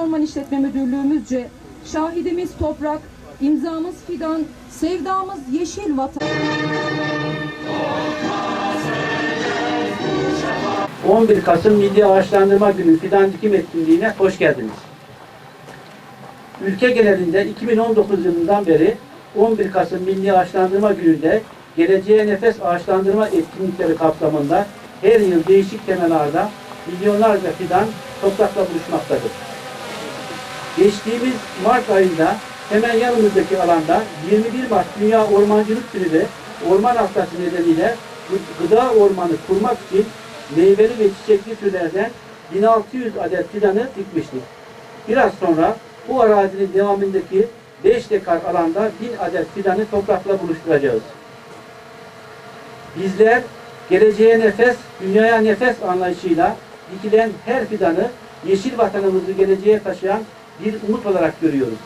Orman İşletme Müdürlüğümüzce şahidimiz toprak, imzamız fidan, sevdamız yeşil vatan. 11 Kasım Milli Ağaçlandırma Günü fidan dikim etkinliğine hoş geldiniz. Ülke genelinde 2019 yılından beri 11 Kasım Milli Ağaçlandırma Günü'nde Geleceğe Nefes Ağaçlandırma etkinlikleri kapsamında her yıl değişik temalarda milyonlarca fidan toprakla buluşmaktadır. Geçtiğimiz Mart ayında hemen yanımızdaki alanda 21 Mart Dünya Ormancılık Günü Orman Haftası nedeniyle gı- gıda ormanı kurmak için meyveli ve çiçekli türlerden 1600 adet fidanı dikmiştik. Biraz sonra bu arazinin devamındaki 5 dekar alanda 1000 adet fidanı toprakla buluşturacağız. Bizler geleceğe nefes, dünyaya nefes anlayışıyla dikilen her fidanı yeşil vatanımızı geleceğe taşıyan bir umut olarak görüyoruz.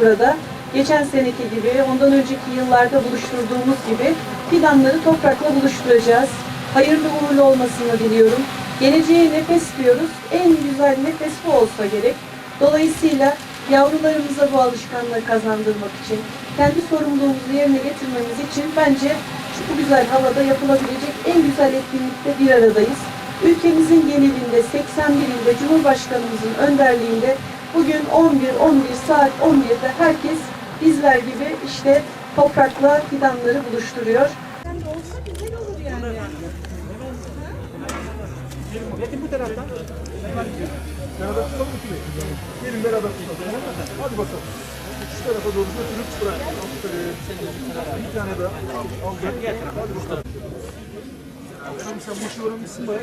burada. Geçen seneki gibi, ondan önceki yıllarda buluşturduğumuz gibi fidanları toprakla buluşturacağız. Hayırlı uğurlu olmasını diliyorum. Geleceğe nefes diyoruz. En güzel nefes bu olsa gerek. Dolayısıyla yavrularımıza bu alışkanlığı kazandırmak için, kendi sorumluluğumuzu yerine getirmemiz için bence şu bu güzel havada yapılabilecek en güzel etkinlikte bir aradayız. Ülkemizin genelinde 81 ilde Cumhurbaşkanımızın önderliğinde bugün 11-11 saat 11'de herkes bizler gibi işte toprakla fidanları buluşturuyor. olsa güzel olur yani. Metin bu taraftan. Beraber tutalım mı kimi? Gelin beraber tutalım. Hadi bakalım. Şu tarafa doğru götürüp bırak. Bir tane daha. Al gel. Hadi bakalım. Akşam sen bu işi öğrenmişsin bayağı.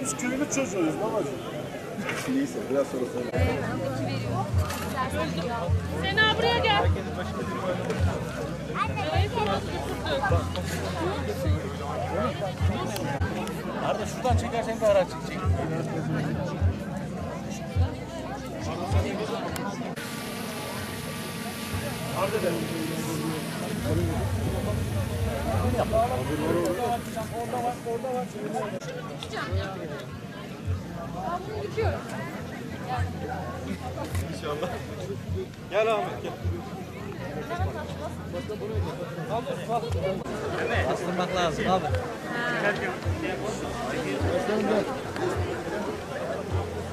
Biz köylü çocuğuyuz babacığım. Neyse biraz sonra sonra. Sena buraya gel. Arda şuradan çekersen de araç çek. Gel Ahmet gel. Bastırmak lazım abi.